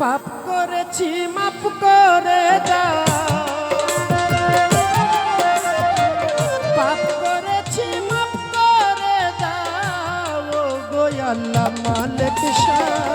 পাপ করেছি মাপ করে দাও। পাপ করেছি মাপ করে দাও। গো আল্লাহ মালিক সাই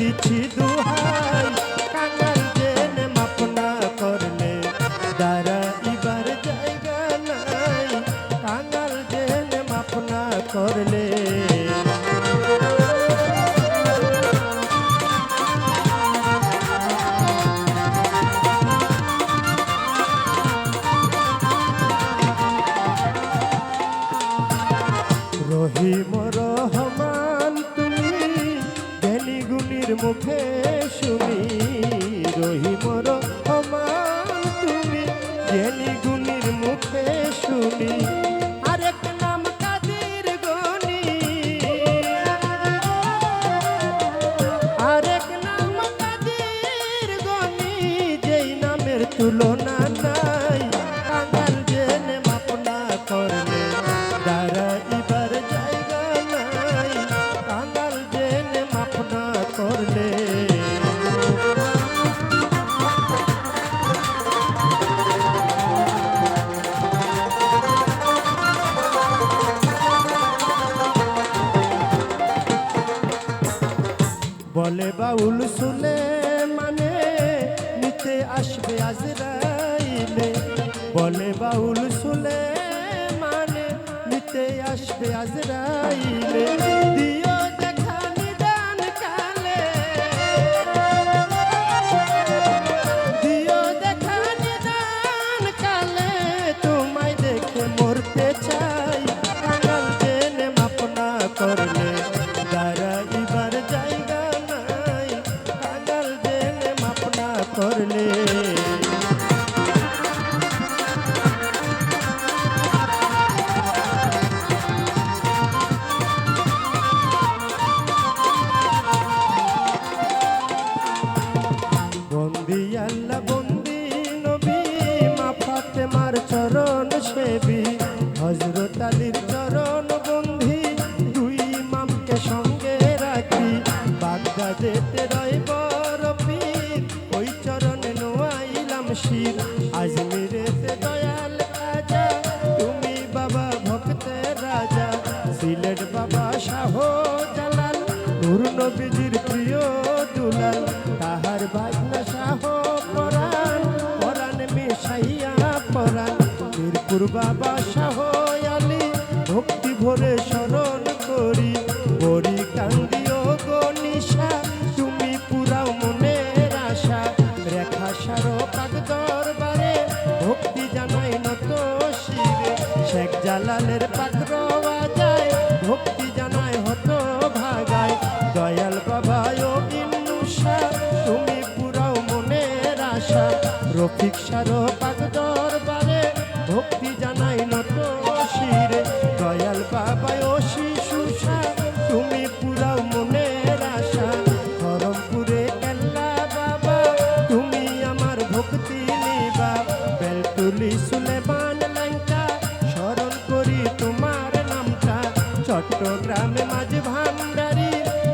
নামের দিছি জ্ঞানী গুণীর শুনি। বলে বাউল শুলে মানে নিতে আসবে আজরাইলে বলে বাউল শুলে মানে নিতে আসবে আজরাইলে হজরত আলীর চরণ বন্ধি দুই ইমামকে সঙ্গে রাখি। বাগদাদেতে রয় বড় পীর, ওই চরণে নোয়াইলাম শির। আজমিরেতে দয়াল রাজা, তুমি বাবা ভক্তের রাজা। সিলেট বাবা শাহ জালাল, নূর নবীজির প্রিয় দুলাল। তাহার ভাগনা শাহ পরাণ পরাণ মেশাইয়া পরাণ। মিরপুর বাবা শাহ আলী, ভক্তি ভরে স্মরণ করি। বড়ি কান্দিও গো নিশা, তুমি পুরাও মনের আশা। রেখা সারো পাক দরবারে, ভক্তি জানাই নত শিরে শেখ জালালের পাত্র বাজায় ভক্তি জানাই হতো ভাগায়। দয়াল বাবায় ইন্নুষা তুমি পুরাও মনের আশা। রফিক সারো পাক ভক্তি জানাই নত শিরে, দয়াল বাবা ও শিশু তুমি পুরাও মনের আশা। ধরমপুরে এল্লা বাবা, তুমি আমার ভক্তি নিবা। বেলতুলি শুনে লঙ্কা স্মরণ করি তোমার নামটা। চট্টগ্রামে মাঝে ভান্ডারি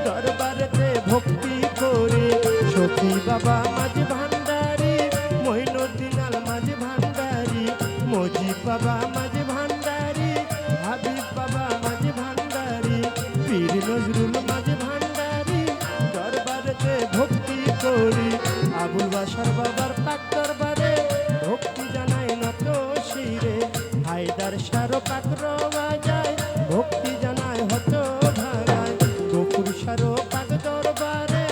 দরবারেতে ভক্তি করি। সতী বাবা মাঝে পীর নজরুল মাঝ ভান্ডারি, দরবারেতে ভক্তি করি। আবুল বাসার বাবার পাক দরবারে ভক্তি জানাই নত শিরে হায়দার সারো পাক রওয়া ভক্তি জানাই হত ভাগায় গফুর সারো পাক দরবারে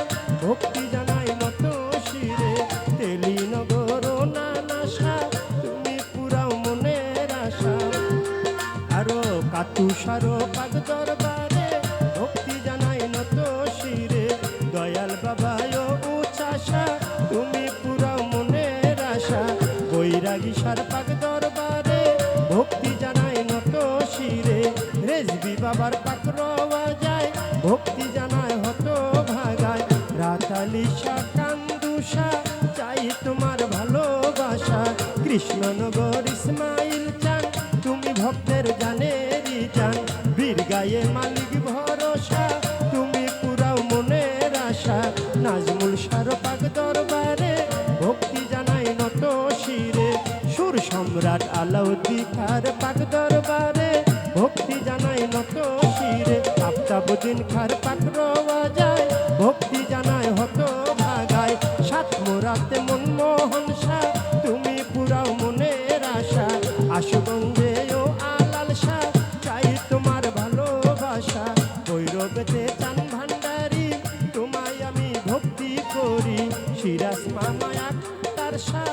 ভক্তি জানাই নত শিরে তেলি নগর নানাশা তুমি পুরাও মনের আশা। আরও কাতু সারো পাক দরবারে বৈরাগী পাক দরবারে, ভক্তি জানাই নত শিরে। রেজবি বাবার পাক রওয়া যায়, ভক্তি জানায় হত ভাগায়। রাতালি কান্দুষা চাই তোমার ভালোবাসা। কৃষ্ণনগর ইসমাইল চান, তুমি ভক্তের জানেরই চান বীর গায়ে মালিক আলাউদ্দি খার পাক দরবারে, ভক্তি জানাই নত শিরে। আফতাবুদ্দিন খার পাক রওয়া যায়, ভক্তি জানাই হত ভাগায়। সাত মোরাতে মনমোহন শাহ তুমি পুরাও মনের আশা। আশুগঞ্জে ও আলাল শাহ চাই তোমার ভালোবাসা। ভৈরবেতে চান ভান্ডারি তোমায় আমি ভক্তি করি। সিরাজ মামায়া তার শাহ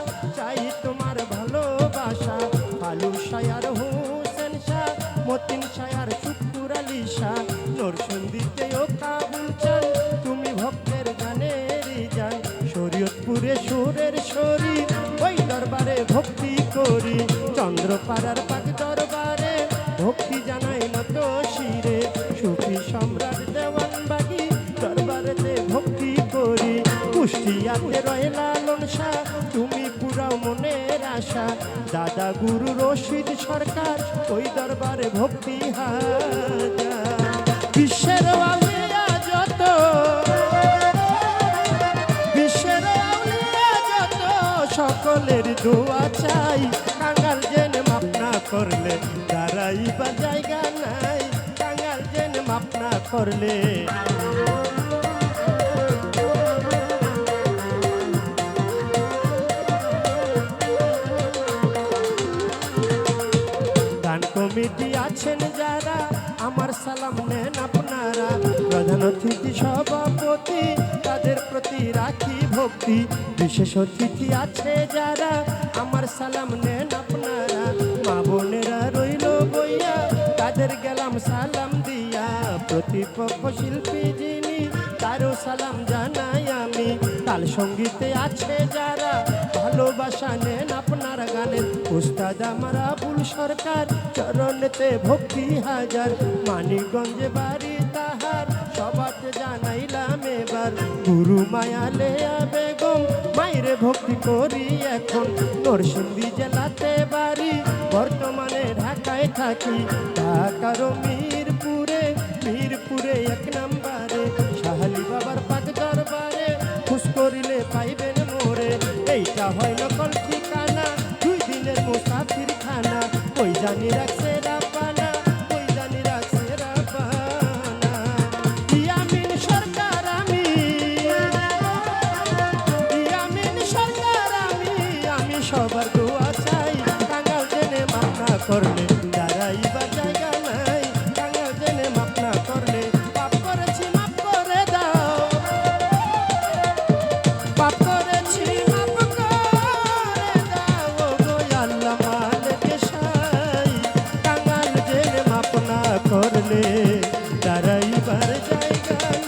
মতিন শায়ার শুকুর আলী শাহ নরসন্দিতে ও কাবুল চান। তুমি ভক্তের গানের যান শরীয়তপুরে সুরের শরীর, ওই দরবারে ভক্তি করি। চন্দ্রপাড়ার পাক দরবারে ভক্তি জানাই নত শিরে। সুফি সম্রাট দেওয়ান বাগি দরবারেতে ভক্তি করি। কুষ্টিয়াতে রয়ে লালন শাহ আশা দাদা গুরু রশিদ সরকার, ওই দরবারে ভক্তি বিশ্বের যত বিশ্বের যত, সকলের দোয়া চাই। কাঙ্গাল যেন মাপ না করলে দাঁড়াইবা জায়গা নাই। কাঙ্গাল যেন মাপ না করলে আছেন যারা, আমার সালাম নেন আপনারা। প্রধান অতিথি, সভাপতি, তাদের প্রতি রাখি ভক্তি। বিশেষ অতিথি আছে যারা, আমার সালাম নেন আপনারা। মা বোনেরা রইল বইয়া, তাদের গেলাম সালাম দিয়া। প্রতিপক্ষ শিল্পী যিনি, তারও সালাম জানাই আমি। তাল সঙ্গীতে আছে যারা, ভালোবাসা নেন আপনার গানের উস্তাদ আমার সরকার, চরণেতে ভক্তি হাজার, মানিকগঞ্জে বাড়ি তাহার, সবাতে জানাইলাম এবার, গুরু মায়ালে বেগম মাইরে ভক্তি করি এখন, নরসিংদী জেলাতে বাড়ি, বর্তমানে ঢাকায় থাকি ঢাকার মিরপুরে মিরপুরে এক নাম্বারে, শাহালি বাবার পাক দরবারে, খুশ করিলে পাইবেন মোরে, এইটা হয় নকল ঠিকানা, দুই দিনের মুসাফির খানা জানি রাখছে। Thank you.